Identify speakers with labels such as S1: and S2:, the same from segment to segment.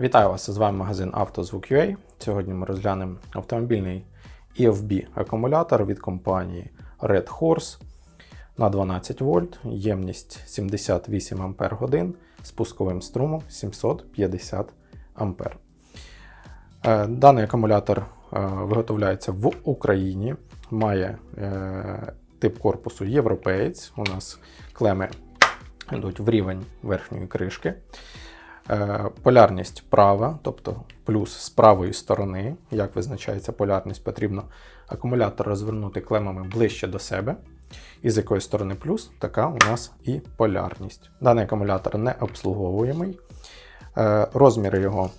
S1: Вітаю вас! З вами магазин «Автозвук.UA». Сьогодні ми розглянемо автомобільний EFB акумулятор від компанії Red Horse на 12 вольт, ємність 78 Ампер годин з пусковим струмом 750 Ампер. Е, Даний акумулятор е, виготовляється в Україні, має е, тип корпусу європеєць. У нас клеми йдуть в рівень верхньої кришки. Е, Полярність права, тобто плюс з правої сторони. Як визначається полярність, потрібно акумулятор розвернути клемами ближче до себе. І з якої сторони плюс, така у нас і полярність. Даний акумулятор не обслуговуємий. Е, Розміри його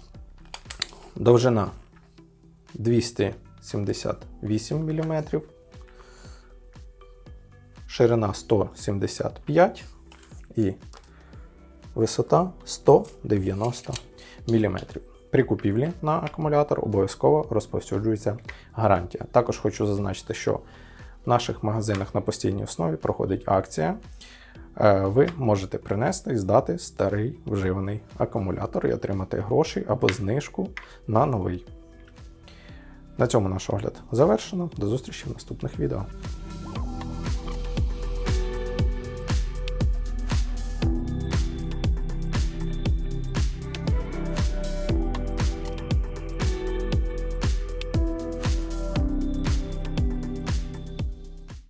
S1: довжина 278 мм, ширина 175 і висота 190 мм. При купівлі на акумулятор обов'язково розповсюджується гарантія. Також хочу зазначити, що в наших магазинах на постійній основі проходить акція. Е, Ви можете принести і здати старий вживаний акумулятор і отримати гроші або знижку на новий. На цьому наш огляд завершено. До зустрічі в наступних відео.